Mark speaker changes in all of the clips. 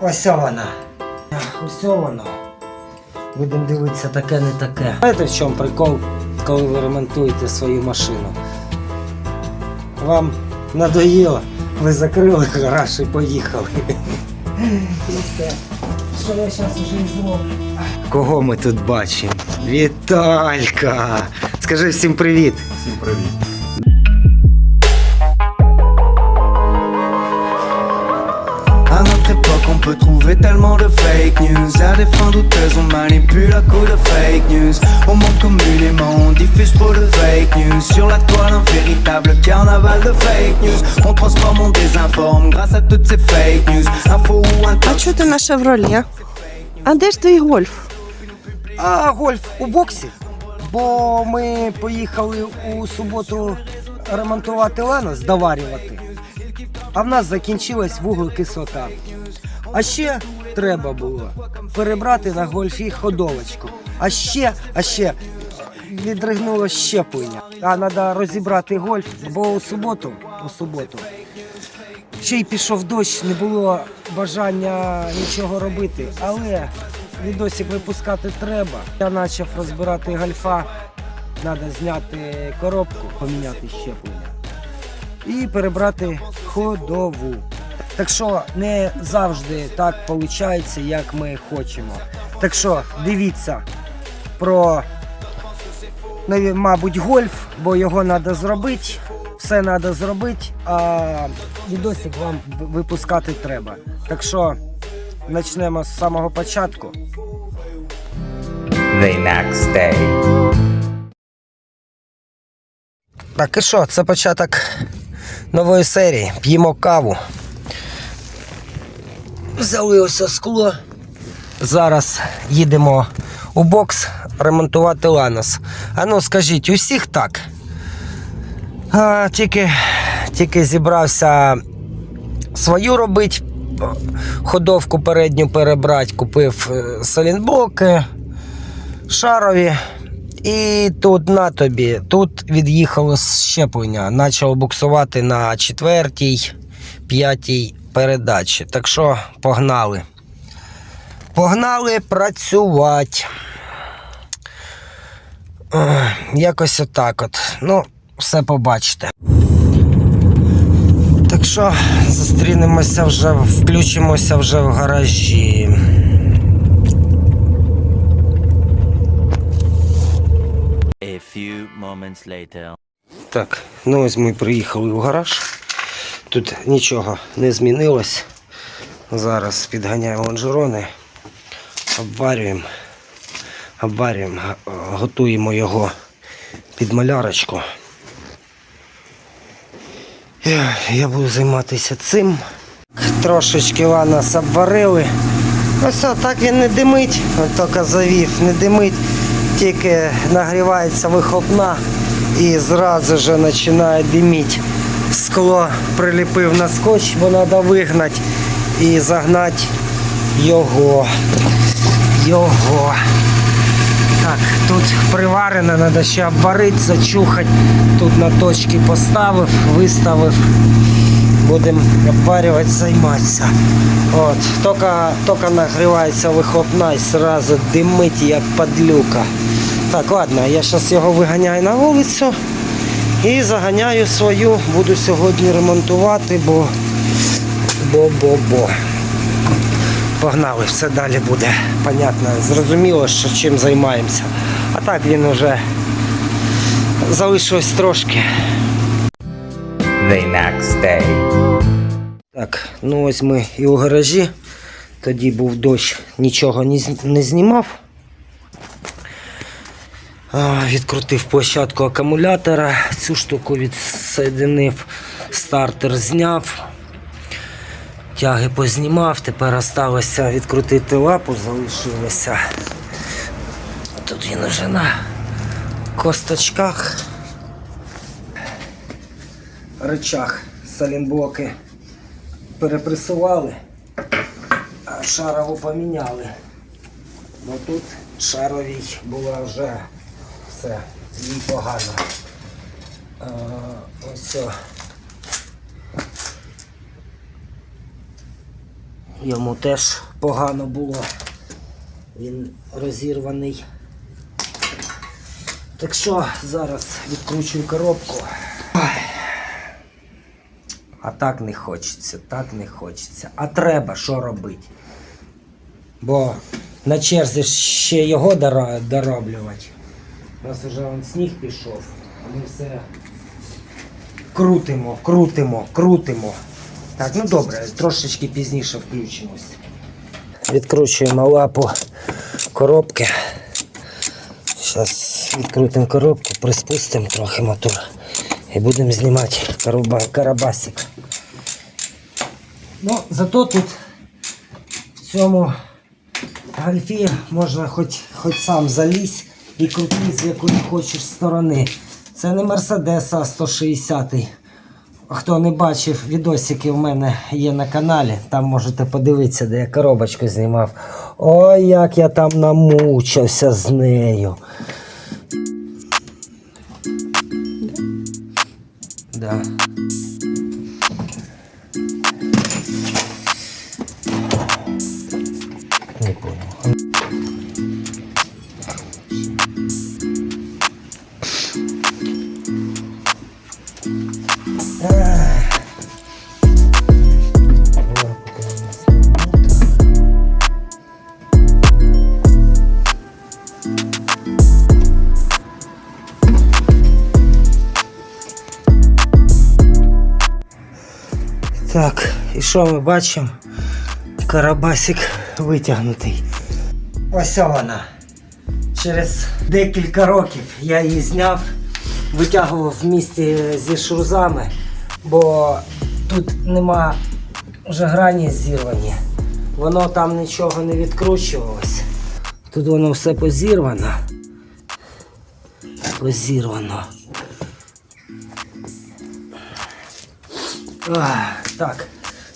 Speaker 1: Ось вона. Ось вона. Будемо дивитися таке не таке. Знаєте, в чому прикол, коли ви ремонтуєте свою машину? Вам надоїло, ви закрили гараж і поїхали. І все. Що я зараз вже і зроблю? Кого ми тут бачимо? Віталька! Скажи всім привіт!
Speaker 2: Всім привіт.
Speaker 3: Trouver tellement de fake news. À des fins douteuses, on manipule à coups de fake news. Au monde communément, on diffuse trop de fake news. Sur la toile, un véritable carnaval de fake news. On transforme, on désinforme grâce à toutes ces fake news. Info ou un
Speaker 4: А чого ти на шевролі? А де ж твій гольф?
Speaker 1: А гольф у боксі. Бо ми поїхали у суботу ремонтувати Ленос, доварювати. А в нас закінчилась вуглекислота. А ще треба було перебрати на гольфі ходовочку. А ще, а ще відригнуло щеплення. А треба розібрати гольф, бо у суботу, у суботу. Ще й пішов дощ, не було бажання нічого робити, але відосик випускати треба. Я почав розбирати гольфа, треба зняти коробку, поміняти щеплення і перебрати ходову. Так що не завжди так виходить, як ми хочемо. Так що дивіться про, мабуть, гольф, бо його треба зробити. Все треба зробити, а відосик вам випускати треба. Так що почнемо з самого початку.
Speaker 5: The next day.
Speaker 1: Так і що, це початок нової серії. П'ємо каву. Взяли ось скло. Зараз їдемо у бокс ремонтувати Ланос. А ну скажіть, усіх так. А, тільки, тільки зібрався свою робити, ходовку передню перебрати, купив е, салінблоки, шарові. І тут на тобі, тут від'їхало щеплення, почало буксувати на четвертій, п'ятій передачі. Так що погнали. Погнали працювати. Якось отак от. Ну, все побачите. Так що зустрінемося вже, включимося вже в гаражі.
Speaker 6: A few moments later.
Speaker 1: Так, ну ось ми приїхали в гараж. Тут нічого не змінилось. Зараз підганяємо лонжерони, обварюємо, обварюємо, готуємо його під малярочку. Я, буду займатися цим. Трошечки ланос обварили. Ось так він не димить, тільки завів, не димить, тільки нагрівається вихлопна і зразу же починає диміти. Скло приліпив на скотч, бо треба вигнати і загнати його. Його. Так, тут приварено, треба ще обварити, зачухати. Тут на точки поставив, виставив. Будемо обварювати, займатися. От, тільки, тільки нагрівається вихлопна і одразу димить, як падлюка. Так, ладно, я зараз його виганяю на вулицю і заганяю свою. Буду сьогодні ремонтувати, бо бо-бо-бо. Погнали, все далі буде. Понятно, зрозуміло, що чим займаємося. А так він уже залишилось трошки.
Speaker 5: The next day.
Speaker 1: Так, ну ось ми і у гаражі. Тоді був дощ, нічого не знімав. Відкрутив площадку акумулятора, цю штуку відсоединив, стартер зняв, тяги познімав, тепер осталося відкрутити лапу, залишилося. Тут він уже на косточках. Рычаг салінблоки перепресували, а шарову поміняли. Бо тут шаровій була вже все, їй погано. Ось. Йому теж погано було. Він розірваний. Так що зараз відкручую коробку. А так не хочеться, так не хочеться. А треба що робити? Бо на черзі ще його дороблювати. У нас вже вон сніг пішов, а ми все крутимо, крутимо, крутимо. Так, ну добре, трошечки пізніше включимось. Відкручуємо лапу коробки. Зараз відкрутимо коробку, приспустимо трохи мотор і будемо знімати карабасик. Ну, зато тут в цьому гольфі можна хоч, хоч сам залізь і крути з якої хочеш сторони. Це не Мерседес А 160. Хто не бачив, відосики в мене є на каналі. Там можете подивитися, де я коробочку знімав. Ой, як я там намучився з нею. Да. Так, і що ми бачимо? Карабасик витягнутий. Ось вона. Через декілька років я її зняв, витягував в місті зі шурзами, бо тут нема вже грані зірвані. Воно там нічого не відкручувалось. Тут воно все позірвано. Позірвано. Ах, так,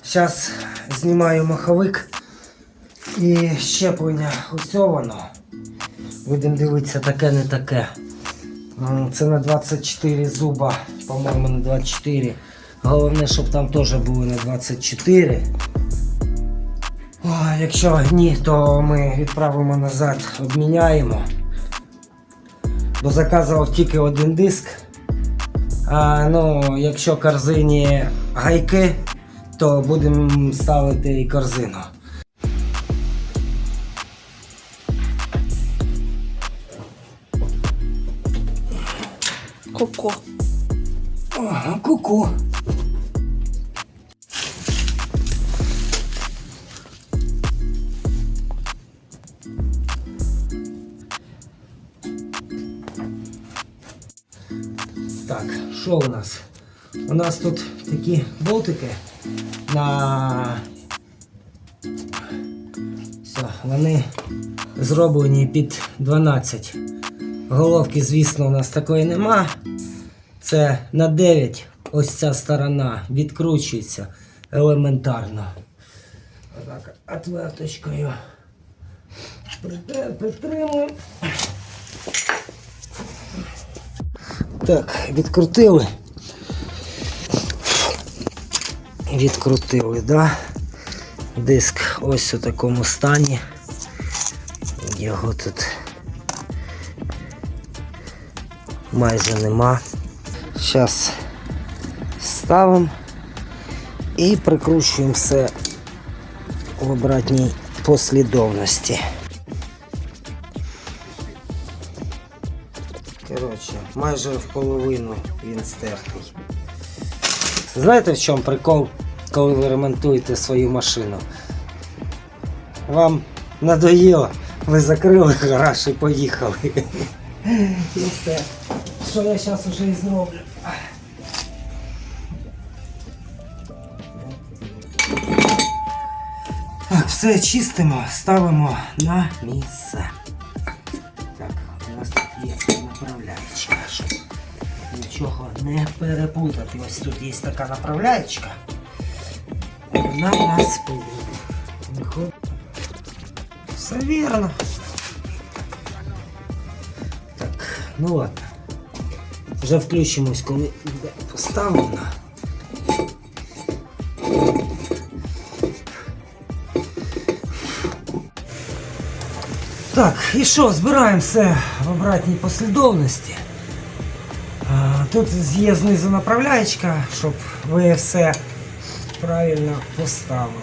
Speaker 1: зараз знімаю маховик і щеплення ось воно. Будемо дивитися таке не таке. Це на 24 зуба, по-моєму, на 24. Головне, щоб там теж були на 24. О, якщо ні, то ми відправимо назад, обміняємо. Бо заказував тільки один диск. А, ну, якщо корзині гайки, то будемо ставити і корзину.
Speaker 4: Коко.
Speaker 1: Ага, ку-ку. Так, що у нас? У нас тут такі болтики на. Все, вони зроблені під 12. Головки, звісно, у нас такої нема. Це на 9 ось ця сторона відкручується елементарно. Отак, отверточкою притримуємо. Так, відкрутили. Відкрутили, да? Диск ось у такому стані. Його тут майже нема. Зараз ставимо і прикручуємо все в обратній послідовності. Коротше, майже в половину він стертий. Знаєте в чому прикол, коли ви ремонтуєте свою машину? Вам надоїло, ви закрили гараж і поїхали. І все. Що я зараз уже і зроблю. Так, все чистимо, ставимо на місце. не переплутати. Ось тут є така направляєчка. Вона у нас. Все вірно. Так, ну ладно. Вже включимось, коли буде поставлено. Так, і що, збираємо все в обратній послідовності. Тут є знизу направляєчка, щоб ви все правильно поставили.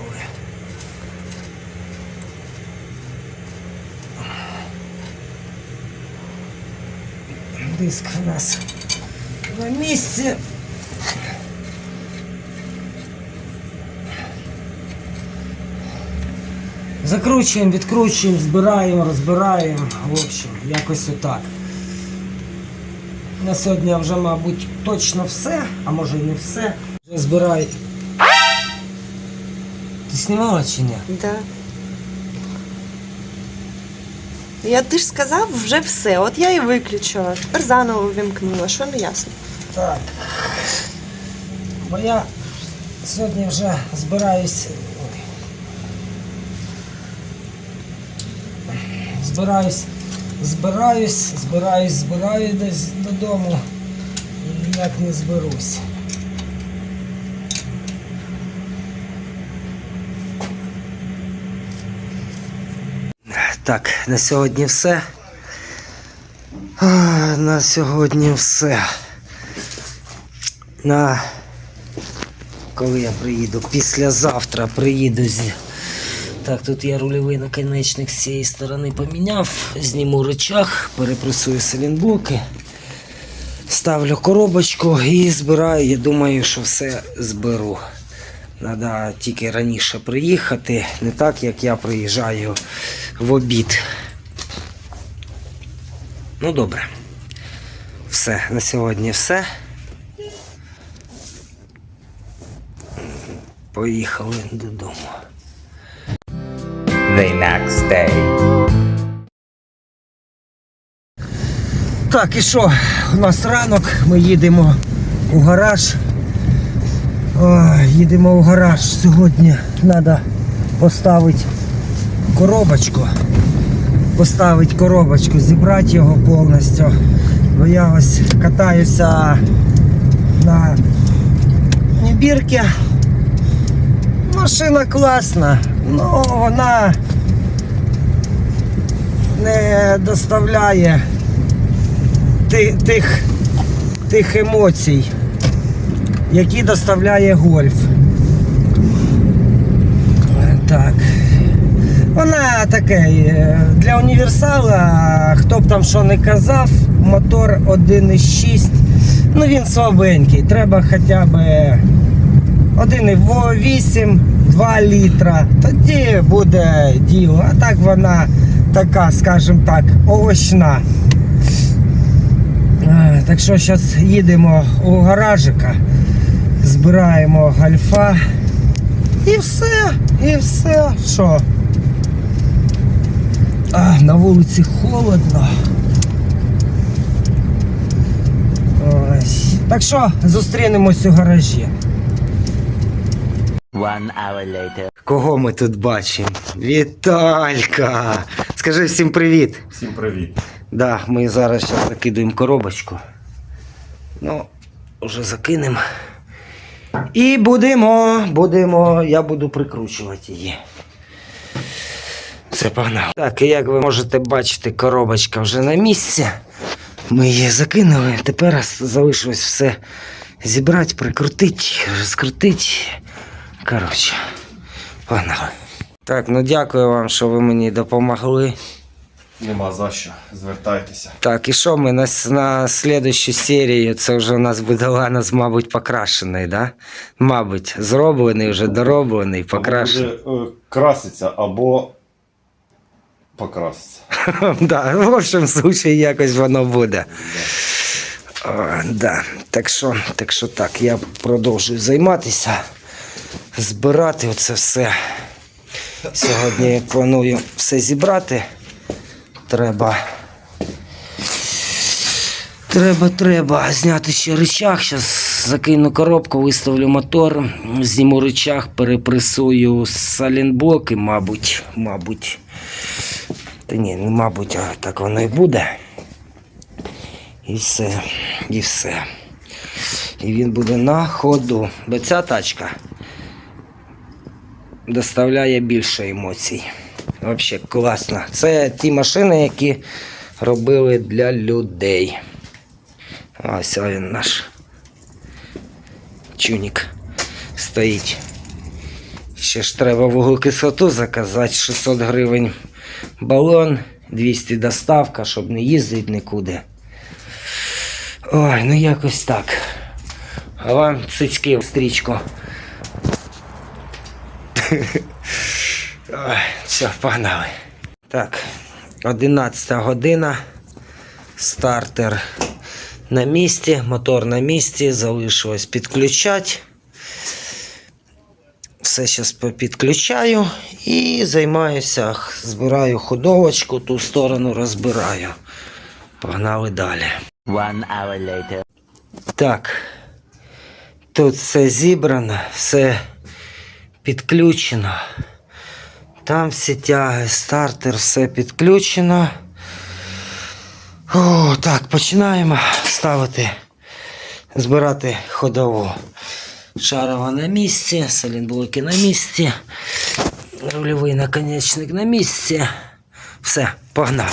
Speaker 1: Диск у нас на місці. Закручуємо, відкручуємо, збираємо, розбираємо. В общем, якось отак. На сьогодні вже, мабуть, точно все, а може і не все. Вже збираю. Ти знімала чи ні?
Speaker 4: Да. Я ти ж сказав вже все. От я і виключила. Тепер заново вімкнула. Що не ясно?
Speaker 1: Так. Бо я сьогодні вже збираюсь. Збираюсь, збираюсь, збираюсь, збираюсь десь додому. І ніяк не зберусь. Так, на сьогодні все. На сьогодні все. На коли я приїду? Післязавтра приїду з. Так, тут я рульовий наконечник з цієї сторони поміняв, зніму рычаг, перепресую селінблоки, ставлю коробочку і збираю. Я думаю, що все зберу. Треба тільки раніше приїхати, не так як я приїжджаю в обід. Ну добре. Все, на сьогодні все. Поїхали додому.
Speaker 5: The next day.
Speaker 1: Так, і що? У нас ранок, ми їдемо у гараж. О, їдемо у гараж. Сьогодні треба поставити коробочку. Поставити коробочку, зібрати його повністю. Бо я ось катаюся на бірки. Машина класна, але вона не доставляє ти- тих, тих емоцій, які доставляє гольф. Так. Вона таке е, для універсала, хто б там що не казав, мотор 1,6. Ну він слабенький. Треба хоча б 1,8, 2 літра. Тоді буде діло. А так вона така, скажімо так, овочна. Так що зараз їдемо у гаражика, збираємо гальфа. І все, і все. Що? А, на вулиці холодно. Ось. Так що зустрінемось у гаражі.
Speaker 6: One hour later.
Speaker 1: Кого ми тут бачимо? Віталька! Скажи всім привіт.
Speaker 2: Всім привіт.
Speaker 1: Да, ми зараз зараз закидуємо коробочку. Ну, вже закинемо. І будемо, будемо, я буду прикручувати її. Все, погнали. Так, і як ви можете бачити, коробочка вже на місці. Ми її закинули. Тепер залишилось все зібрати, прикрутити, розкрутити. Коротше, погнали. Так, ну дякую вам, що ви мені допомогли.
Speaker 2: Нема за що. Звертайтеся.
Speaker 1: Так, і що ми на, на слідущу серію? Це вже у нас буде ланос, мабуть, покрашений, да? Мабуть, зроблений, вже дороблений, покрашений.
Speaker 2: Або буде е, краситься або покраситься.
Speaker 1: да, в общем случаї якось воно буде. О, да. так, що, так що так, я продовжую займатися, збирати оце все. Сьогодні я планую все зібрати. Треба. Треба, треба зняти ще рычаг. Зараз закину коробку, виставлю мотор, зніму рычаг, перепресую салінблоки, мабуть, мабуть. Та ні, не мабуть, а так воно і буде. І все, і все. І він буде на ходу. Бо ця тачка доставляє більше емоцій. Взагалі класно. Це ті машини, які робили для людей. Ось він наш чунік стоїть. Ще ж треба вуглекислоту заказати 600 гривень балон, 200 доставка, щоб не їздити нікуди. Ой, ну якось так. А вам цицьки в стрічку. Все, погнали. Так, 11 година. Стартер на місці, мотор на місці, залишилось підключати. Все зараз підключаю і займаюся, збираю ходовочку, ту сторону розбираю. Погнали далі.
Speaker 6: One hour later.
Speaker 1: Так. Тут все зібрано, все підключено. Там всі тяги, стартер, все підключено. О, так, починаємо ставити, збирати ходову. Шарова на місці, салінблоки на місці, рульовий наконечник на місці. Все, погнали.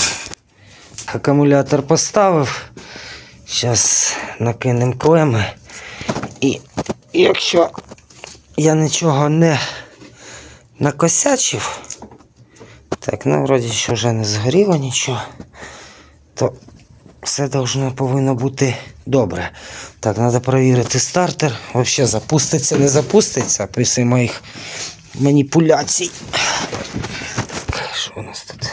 Speaker 1: Акумулятор поставив. Зараз накинемо клеми. І якщо я нічого не накосячив, так, ну вроді що вже не згоріло нічого, то все должно повинно бути добре. Так, треба перевірити стартер. Взагалі запуститься, не запуститься після моїх маніпуляцій. Так, що у нас тут?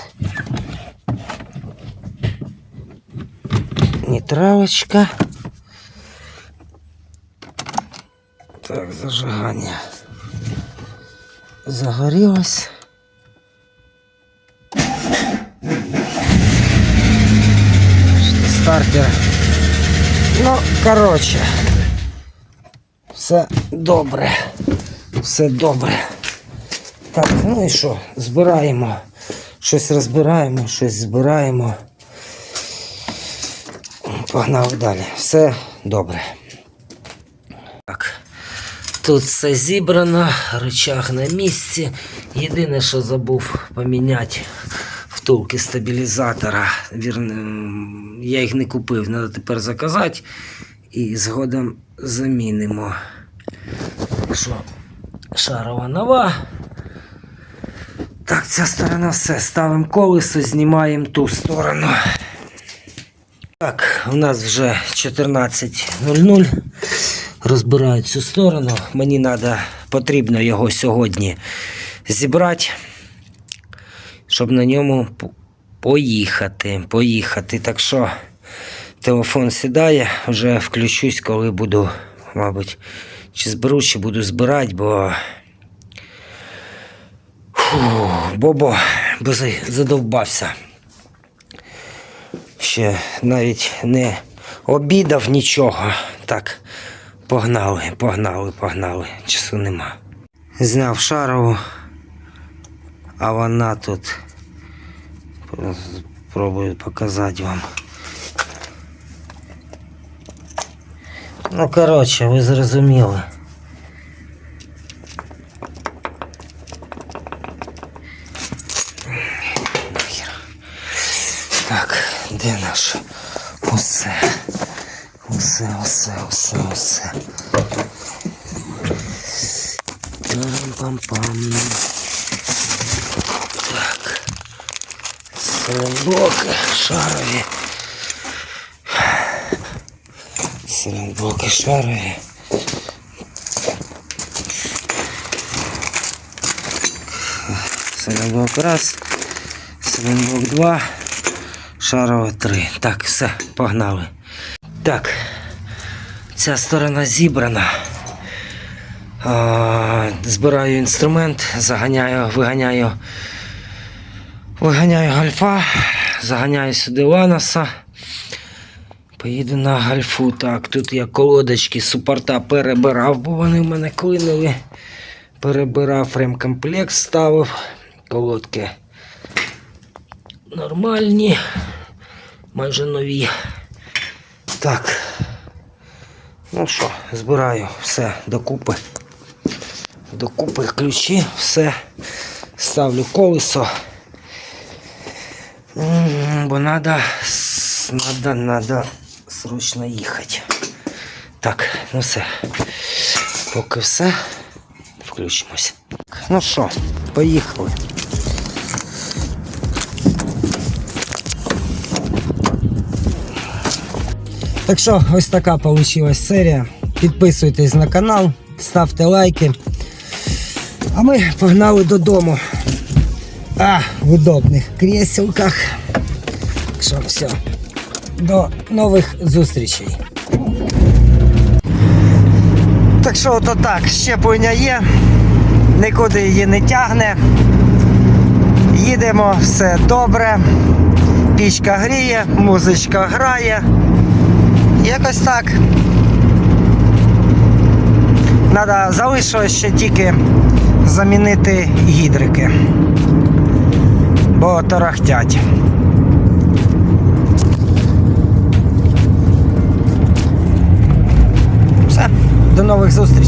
Speaker 1: Нейтралочка. Так, зажигання. Загорілось. Стартер. Ну, коротше. Все добре. Все добре. Так, ну і що? Збираємо. Щось розбираємо, щось збираємо. Погнали далі. Все добре. Так. Тут все зібрано, рычаг на місці. Єдине, що забув поміняти втулки стабілізатора. Я їх не купив, треба тепер заказати. І згодом замінимо. Що шарова нова. Так, ця сторона все. Ставимо колесо, знімаємо ту сторону. Так, у нас вже 14.00. Розбираю цю сторону. Мені надо, потрібно його сьогодні зібрати, щоб на ньому поїхати. Поїхати. Так що телефон сідає, вже включусь, коли буду, мабуть, чи зберу, чи буду збирати, бо. Фу, бо-бо, задовбався ще навіть не обідав нічого. Так, погнали, погнали, погнали. Часу нема. Зняв шарову, а вона тут. Пробую показати вам. Ну, коротше, ви зрозуміли. Так, де наш? Усе. Усе, усе, усе, усе. Пам-пам-пам. Так. Селенблоки шарові. Селенблоки шарові. Селенблок раз. Селенблок два. Шарова 3. Так, все, погнали. Так, ця сторона зібрана. Збираю інструмент, заганяю, виганяю. Виганяю гальфа, заганяю сюди ланоса. Поїду на гальфу. Так, тут я колодочки супорта перебирав, бо вони в мене клинили. Перебирав ремкомплект, ставив. Колодки нормальні, майже нові. Так. Ну що, збираю все докупи. Докупи ключі, все. Ставлю колесо Бо надо, надо, надо срочно їхати. Так, ну все. Поки все. Включимось. Ну що, поїхали. Так що, ось така вийшла серія. Підписуйтесь на канал, ставте лайки. А ми погнали додому. А, в удобних кріселках. Так що все. До нових зустрічей. Так що ото так, щеплення є, нікуди її не тягне. Їдемо, все добре. Пічка гріє, музичка грає. Якось так. Надо залишилось ще тільки замінити гідрики. Бо тарахтять. Все, до нових зустрічей.